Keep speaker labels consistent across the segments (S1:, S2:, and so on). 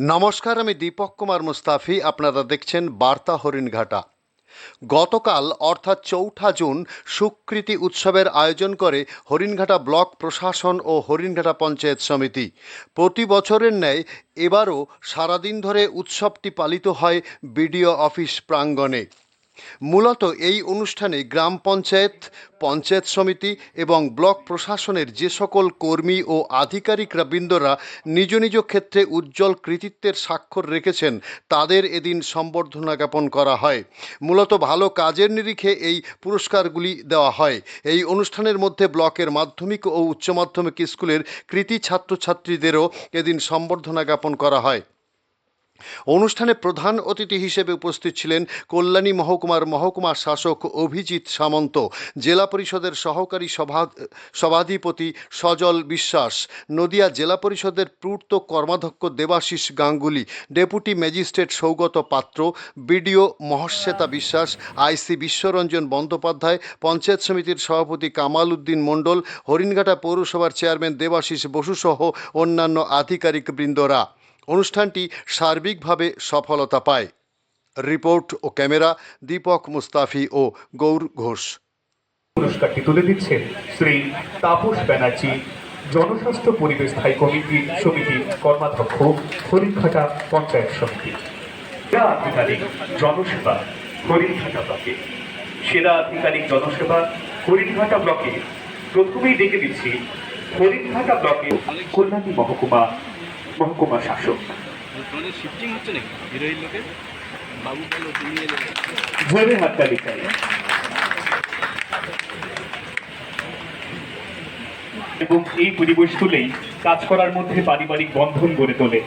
S1: নমস্কার, আমি দীপক কুমার মুস্তাফি। আপনারা দেখছেন বার্তা হরিণঘাটা। গতকাল, অর্থাৎ চৌঠা জুন, সুকৃতি উৎসবের আয়োজন করে হরিণঘাটা ব্লক প্রশাসন ও হরিণঘাটা পঞ্চায়েত সমিতি। প্রতি বছরের ন্যায় এবারও সারাদিন ধরে উৎসবটি পালিত হয় বিডিও অফিস প্রাঙ্গণে। মূলত এই অনুষ্ঠানে গ্রাম পঞ্চায়েত পঞ্চায়েত সমিতি এবং ব্লক প্রশাসনের যে সকল কর্মী ও আধিকারিকরা বৃন্দরা নিজ নিজ ক্ষেত্রে উজ্জ্বল কৃতিত্বের স্বাক্ষর রেখেছেন, তাদের এদিন সম্বর্ধনা জ্ঞাপন করা হয়। মূলত ভালো কাজের নিরিখে এই পুরস্কারগুলি দেওয়া হয়। এই অনুষ্ঠানের মধ্যে ব্লকের মাধ্যমিক ও উচ্চ মাধ্যমিক স্কুলের কৃতি ছাত্রছাত্রীদেরও এদিন সম্বর্ধনা জ্ঞাপন করা হয়। অনুষ্ঠানে প্রধান অতিথি হিসেবে উপস্থিত ছিলেন কল্যাণী মহকুমার মহকুমা শাসক অভিজিৎ সামন্ত, জেলা পরিষদের সহকারী সভা, সভাধিপতি সজল বিশ্বাস, নদিয়া জেলা পরিষদের পূর্ত কর্মাধ্যক্ষ Debashis Ganguly, deputy magistrate Saugata Patra, BDO Mahasweta বিশ্বাস, আইসি বিশ্বরঞ্জন বন্দ্যোপাধ্যায়, পঞ্চায়েত সমিতির সভাপতি কামাল উদ্দিন মণ্ডল, হরিণঘাটা পৌরসভার চেয়ারম্যান দেবাশিস বসুসহ অন্যান্য আধিকারিক বৃন্দরা অনুষ্ঠানটি সার্বিকভাবে সফলতা পায়। রিপোর্ট ও ক্যামেরা দীপক মুস্তাফি ও গৌর ঘোষ।
S2: পুরস্কারটি তুলে দিচ্ছেন শ্রী তাপস ব্যানার্জি, জনস্বাস্থ্য পরিবেশ স্থায়ী কমিটি সমিতির কর্মাধ্যক্ষ, হরিণঘাটা পঞ্চায়েত সমিতি। সেরা আধিকারিক জনসেবা, হরিণঘাটা ব্লকে। সেরা আধিকারিক জনসেবা, হরিণঘাটা ব্লকে। প্রথমেই ডেকে দিচ্ছি হরিণঘাটা ব্লকে কল্যাণী মহকুমা মহকুমা শাসক। চাই এবং এই পরিবেশ তুলেই কাজ করার মধ্যে পারিবারিক বন্ধন গড়ে তোলে।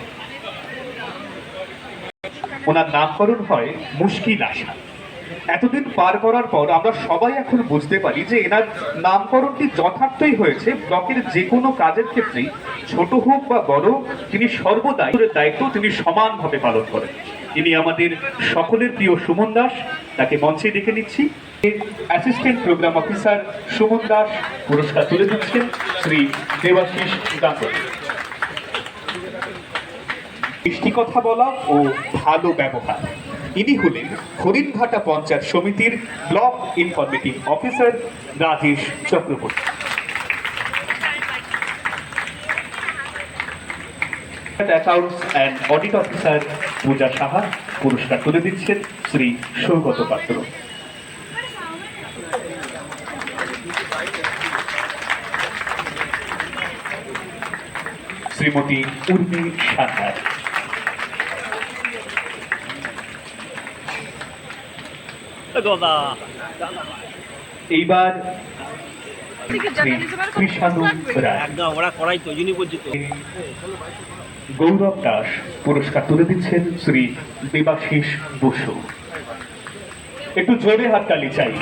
S2: ওনার নামকরণ হয় মুশকিল আশা। এতদিন পার করার পর আমরা সবাই এখন বুঝতে পারি যে এনার নামকরণটি যথার্থই হয়েছে, ব্লকের যে কোনো কাজের ক্ষেত্রেই ছোট হোক বা বড়, তিনি সর্বদাই দায়িত্ব তিনি সমানভাবে পালন করেন। ইনি আমাদের সকলের প্রিয় সুমন দাস, তাকে মঞ্চে ডেকে নিচ্ছি। Assistant programme officer Suman Das পুরস্কার তুলে দিচ্ছেন শ্রী দেবাশিস গাঙ্গুলি। মিষ্টি কথা বলা ও ভালো ব্যবহার। ইনি হলেন হরিণঘাটা পঞ্চায়েত সমিতির block informative officer Rajesh Chakraborty. Accounts and audit officer Puja Saha পুরস্কার তুলে দিচ্ছেন শ্রী সৌগত পাত্র। শ্রীমতী উর্মি সান্যাল
S3: দাদা
S2: এইবার শ্রী কৃষাণু রায়
S3: একদম আমরা করাই তো জুনি পর্যন্ত
S2: গৌরব দাস পুরস্কার তুলে দিচ্ছেন শ্রী দেবাশিস বসু। একটু জোরে হাততালি চাই।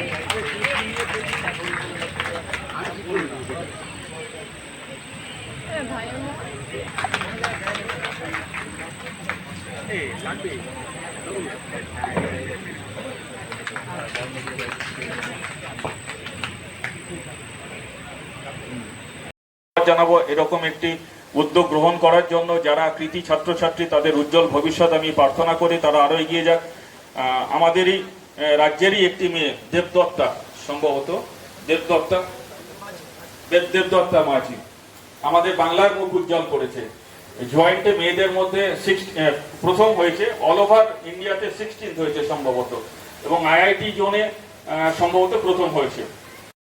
S4: জানাব। এরকম একটি উদ্যোগ গ্রহণ করার জন্য যারা কৃতি ছাত্রছাত্রী, তাদের উজ্জ্বল ভবিষ্যৎ আমি প্রার্থনা করি, তারা আরও এগিয়ে যাক। আমাদেরই রাজ্যেরই একটি মেয়ে, দেবদত্তা, সম্ভবত দেবদত্তা, দেব, দেবদত্তা মাঝি। আমাদের বাংলার মুখ উজ্জ্বল করেছে। জয়েন্টে মেয়েদের মধ্যে প্রথম হয়েছে অল ওভার ইন্ডিয়াতে সিক্সটিন্থ হয়েছে সম্ভবত। এবং আইআইটি জোনে সম্ভবত প্রথম হয়েছে।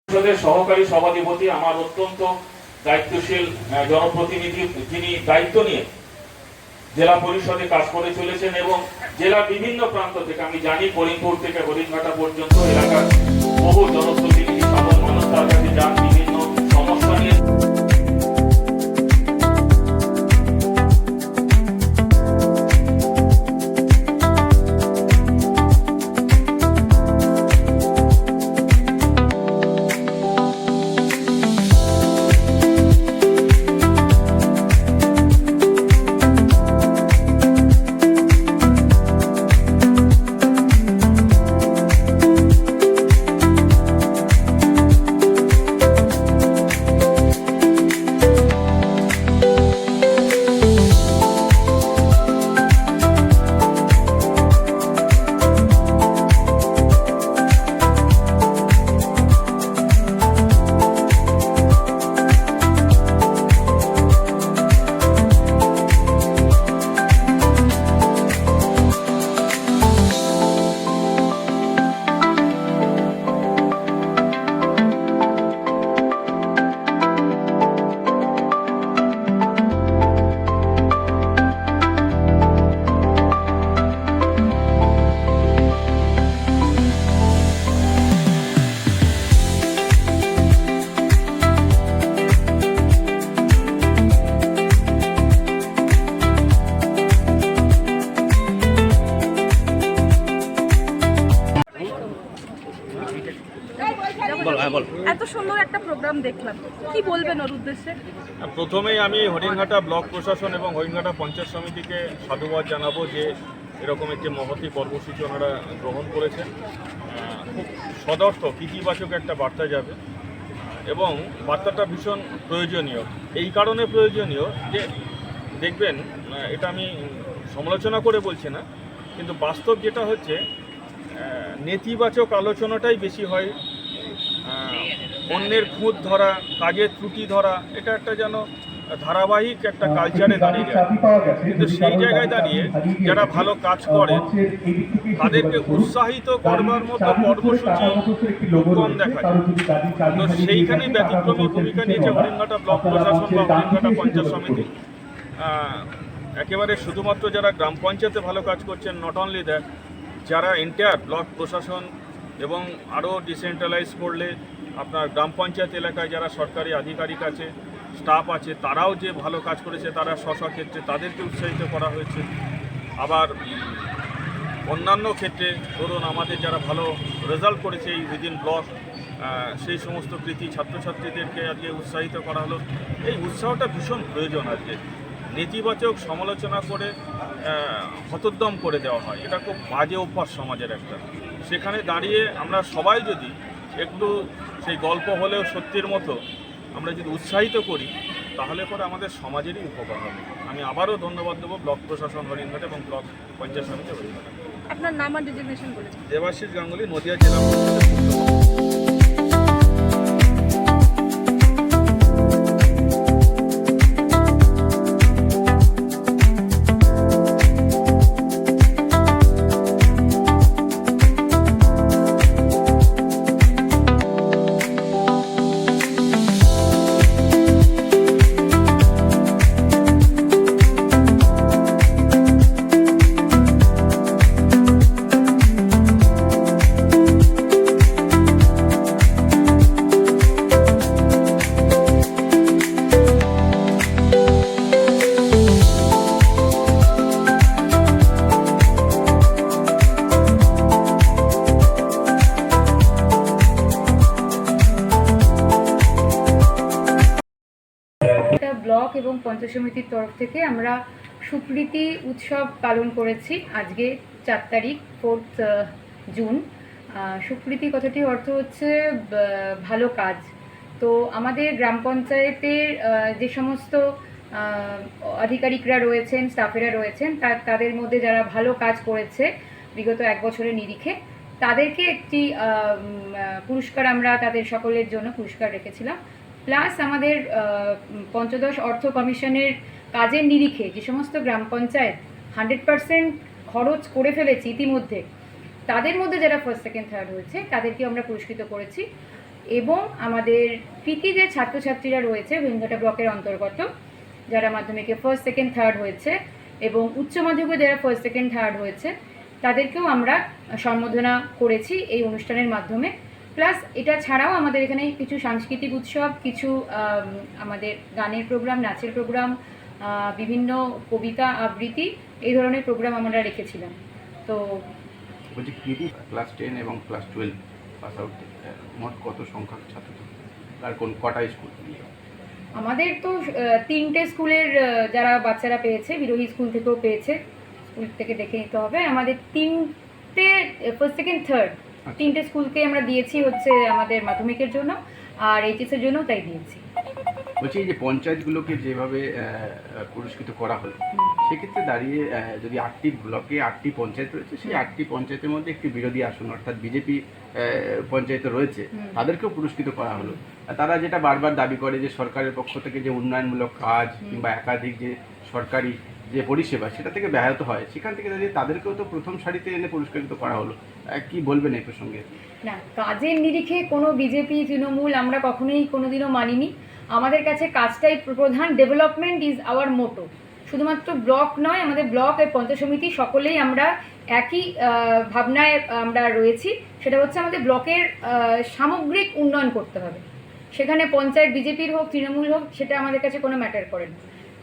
S4: পরিষদের সহকারী সভাধিপতি, আমার অত্যন্ত দায়িত্বশীল জনপ্রতিনিধি, যিনি দায়িত্ব নিয়ে জেলা পরিষদে কাজ করে চলেছেন এবং জেলার বিভিন্ন প্রান্ত থেকে, আমি জানি করিমপুর থেকে হরিণঘাটা পর্যন্ত এলাকার বহু জনপ্রতিনিধি, সাধারণ মানুষ তার কাছে যান, বিভিন্ন সমস্যা নিয়ে
S5: উদ্দেশ্যে?
S4: প্রথমেই আমি হরিণঘাটা ব্লক প্রশাসন এবং হরিণঘাটা পঞ্চায়েত সমিতিকে সাধুবাদ জানাব যে এরকম একটি মহতি কর্মসূচি ওনারা গ্রহণ করেছেন। খুব সদর্থক ইতিবাচক একটা বার্তা যাবে। এবং বার্তাটা ভীষণ প্রয়োজনীয়। এই কারণে প্রয়োজনীয় যে দেখবেন এটা আমি সমালোচনা করে বলছি না, কিন্তু বাস্তব যেটা হচ্ছে নেতিবাচক আলোচনাটাই বেশি হয় অন্যের খুঁত ধরা, কাজের ত্রুটি ধরা, এটা একটা যেন ধারাবাহিক একটা কালচারে দাঁড়িয়ে যায়। কিন্তু সেই জায়গায় দাঁড়িয়ে যারা ভালো কাজ করে, তাদেরকে উৎসাহিত করবার মতো কর্মসূচি কম দেখা যায়। তো সেইখানে ব্যতিক্রমী ভূমিকা নিয়েছে হরিণঘাটা ব্লক প্রশাসন বা হরিণঘাটা পঞ্চায়েত সমিতি। একেবারে শুধুমাত্র যারা গ্রাম পঞ্চায়েতে ভালো কাজ করছেন নট অনলি দ্যাট যারা এন্টায়ার ব্লক প্রশাসন এবং আরও ডিসেন্ট্রালাইজ করলে আপনার গ্রাম পঞ্চায়েত এলাকায় যারা সরকারি আধিকারিক আছে স্টাফ আছে, তারাও যে ভালো কাজ করেছে, তারা স্ব ক্ষেত্রে তাদেরকে উৎসাহিত করা হয়েছে। আবার অন্যান্য ক্ষেত্রে ধরুন আমাদের যারা ভালো রেজাল্ট করেছে এই উইদিন ব্লক সেই সমস্ত কৃতি ছাত্রছাত্রীদেরকে আজকে উৎসাহিত করা হলো। এই উৎসাহটা ভীষণ প্রয়োজন আজকে। নেতিবাচক সমালোচনা করে হতোদ্যম করে দেওয়া হয়। এটা খুব বাজে অভ্যাস সমাজের একটা। সেখানে দাঁড়িয়ে আমরা সবাই যদি একটু সেই গল্প হলেও সত্যির মতো আমরা যদি উৎসাহিত করি তাহলে পরে আমাদের সমাজেরই উপকার হবে। আমি আবারও ধন্যবাদ দেবো ব্লক প্রশাসন হরিণঘাট এবং ব্লক পঞ্চায়েত সমিতি হরিণঘাট।
S5: আপনার নাম আর ডিজিগনেশন বলেছেন
S4: দেবাশিস গাঙ্গুলি নদিয়া জেলা
S6: ব্লক এবং পঞ্চায়েত সমিতির তরফ থেকে আমরা সুপ্রীতি উৎসব পালন করেছি আজকে চার তারিখ ফোর্থ জুন সুপ্রীতি কথাটির অর্থ হচ্ছে ভালো কাজ। তো আমাদের গ্রাম পঞ্চায়েতের যে সমস্ত আধিকারিকরা রয়েছেন স্টাফেরা রয়েছেন তাদের মধ্যে যারা ভালো কাজ করেছে বিগত এক বছরের নিরিখে, তাদেরকে একটি পুরস্কার আমরা তাদের সকলের জন্য পুরস্কার রেখেছিলাম। প্লাস আমাদের পঞ্চদশ অর্থ কমিশনের কাজের নিরিখে যে সমস্ত গ্রাম পঞ্চায়েত হান্ড্রেড পার্সেন্ট খরচ করে ফেলেছে ইতিমধ্যে, তাদের মধ্যে যারা ফার্স্ট সেকেন্ড থার্ড হয়েছে, তাদেরকে আমরা পুরস্কৃত করেছি। এবং আমাদের কৃতি যে ছাত্রছাত্রীরা রয়েছে ভেঙ্গটা ব্লকের অন্তর্গত, যারা মাধ্যমিকে ফার্স্ট সেকেন্ড থার্ড হয়েছে, এবং উচ্চ মাধ্যমিকে যারা ফার্স্ট সেকেন্ড থার্ড হয়েছে, তাদেরকেও আমরা সম্বোধনা করেছি এই অনুষ্ঠানের মাধ্যমে। প্লাস এটা ছাড়াও আমাদের এখানে কিছু সাংস্কৃতিক উৎসব কিছু আম, আমাদের গানের প্রোগ্রাম নাচের প্রোগ্রাম বিভিন্ন কবিতা আবৃত্তি এই ধরনের প্রোগ্রাম আমরা রেখেছিলাম। তো
S7: বলছি কৃতি ক্লাস টেন এবং ক্লাস টুয়েলভ পাস আউট মোট কত সংখ্যক ছাত্র? আর কোন কটা স্কুল
S6: আমাদের তো তিনটে স্কুলের যারা বাচ্চারা পেয়েছে বিরোহী স্কুল থেকেও পেয়েছে স্কুল থেকে দেখে নিতে হবে। আমাদের তিনটে ফার্স্ট সেকেন্ড থার্ড তিনটে স্কুলকে আমরা দিয়েছি হচ্ছে আমাদের মাধ্যমিকের জন্য আর এইচএসের জন্য তাই দিয়েছি।
S7: বলছি যে পঞ্চায়েতগুলোকে যেভাবে পুরস্কৃত করা হলো সেক্ষেত্রে দাঁড়িয়ে যদি আটটি ব্লকে আটটি পঞ্চায়েত রয়েছে সেই আটটি পঞ্চায়েতের মধ্যে একটি বিরোধী আসন অর্থাৎ বিজেপি পঞ্চায়েত রয়েছে তাদেরকেও পুরস্কৃত করা হলো। তারা যেটা বারবার দাবি করে যে সরকারের পক্ষ থেকে যে উন্নয়নমূলক কাজ কিংবা একাধিক যে সরকারি যে পরিষেবা সেটা থেকে ব্যাহত হয়, সেখান থেকে দাঁড়িয়ে তাদেরকেও তো প্রথম সারিতে এনে পুরস্কৃত করা হলো। কি বলবেন এই প্রসঙ্গে?
S6: না, কাজের নিরিখে কোনো বিজেপি, তৃণমূল আমরা কখনোই কোনোদিনও মানিনি। আমাদের কাছে কাজটাই প্রধান ডেভেলপমেন্ট ইজ আওয়ার মোটো শুধুমাত্র ব্লক নয়, আমাদের ব্লক আর পঞ্চায়েত সমিতি সকলেই আমরা একই ভাবনায় আমরা রয়েছি। সেটা হচ্ছে আমাদের ব্লকের সামগ্রিক উন্নয়ন করতে হবে। সেখানে পঞ্চায়েত বিজেপির হোক, তৃণমূল হোক, সেটা আমাদের কাছে কোনো ম্যাটার করে না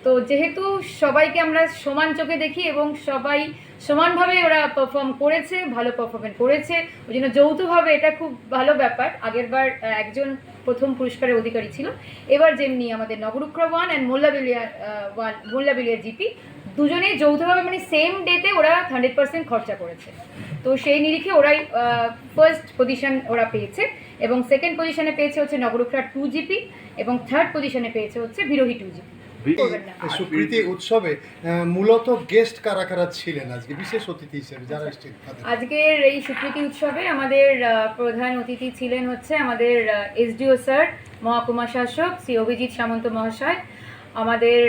S6: তো যেহেতু সবাইকে আমরা সমান চোখে দেখি এবং সবাই সমানভাবে ওরা পারফর্ম করেছে, ভালো পারফরমেন্স করেছে, ওই জন্য যৌথভাবে এটা খুব ভালো ব্যাপার। আগেরবার একজন প্রথম পুরস্কারের অধিকারী ছিল। এবার যেমনি আমাদের Nagarukhra one and Mollabelia one Mollabelia GP দুজনেই যৌথভাবে মানে সেম ডেতে ওরা হান্ড্রেড পার্সেন্ট খরচা করেছে। তো সেই নিরিখে ওরাই ফার্স্ট পজিশন ওরা পেয়েছে এবং সেকেন্ড পজিশনে পেয়েছে হচ্ছে নগরুখরা টু জিপি এবং থার্ড পজিশনে পেয়েছে হচ্ছে বিরোহী টু জিপি।
S8: স্বীকৃতি উৎসবে মূলত গেস্ট কারা কারা ছিলেন আজকে? বিশেষ অতিথি হিসেবে যারা এসেছেন
S6: আজকের এই স্বীকৃতি উৎসবে আমাদের প্রধান অতিথি ছিলেন হচ্ছে আমাদের এসডিও স্যার মহকুমা শাসক শ্রী অভিজিৎ সামন্ত মহাশয়। আমাদের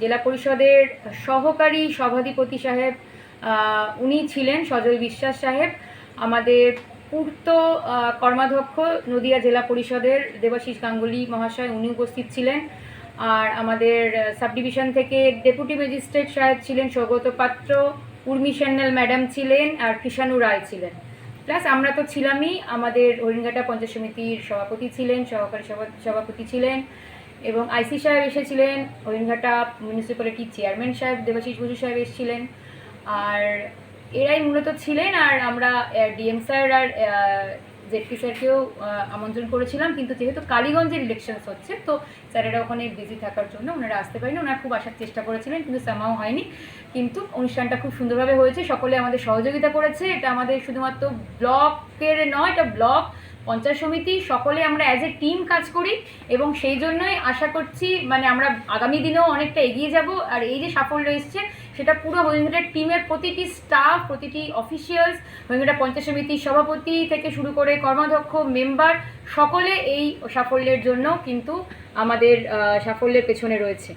S6: জেলা পরিষদের সহকারী সভাধিপতি সাহেব আহ, উনি ছিলেন সজল বিশ্বাস সাহেব। আমাদের পূর্ত আহ, কর্মাধ্যক্ষ নদিয়া জেলা পরিষদের দেবাশিস গাঙ্গুলি মহাশয় উনি উপস্থিত ছিলেন। আর আমাদের সাব ডিভিশন থেকে ডেপুটি ম্যাজিস্ট্রেট সাহেব ছিলেন সৌগত পাত্র, উর্মি সান্যাল ম্যাডাম ছিলেন আর কৃষাণু রায় ছিলেন। প্লাস আমরা তো ছিলামই, আমাদের হরিণঘাটা পঞ্চায়েত সমিতির সভাপতি ছিলেন, সহকারী সভা- সভাপতি ছিলেন এবং আইসি সাহেব এসেছিলেন, হরিণঘাটা মিউনিসিপ্যালিটির চেয়ারম্যান সাহেব, দেবাশিস বসু সাহেব এসেছিলেন। আর এরাই মূলত ছিলেন আর আমরা ডিএম স্যার আর জেডপি স্যারকেও আমন্ত্রণ করেছিলাম, কিন্তু যেহেতু কালীগঞ্জের ইলেকশনস হচ্ছে, তো স্যারেরা ওখানে বিজি থাকার জন্য ওনারা আসতে পারেনি, ওনারা খুব আসার চেষ্টা করেছিলেন, কিন্তু সামাও হয়নি। কিন্তু অনুষ্ঠানটা খুব সুন্দরভাবে হয়েছে, সকলে আমাদের সহযোগিতা করেছে, এটা আমাদের শুধুমাত্র ব্লকের নয়, এটা ব্লক পঞ্চায়েত সমিতি, সকলে আমরা অ্যাজ এ টিম কাজ করি এবং সেই জন্যই আশা করছি মানে আমরা আগামী দিনেও অনেকটা এগিয়ে যাব। আর এই যে সাফল্য এসছে, সেটা পুরো হরিঙ্গাটার টিমের প্রতিটি স্টাফ প্রতিটি অফিসিয়ালস হরিঙ্গাটা পঞ্চায়েত সমিতির সভাপতি থেকে শুরু করে কর্মাধ্যক্ষ মেম্বার সকলে এই সাফল্যের জন্য কিন্তু আমাদের সাফল্যের পেছনে রয়েছে।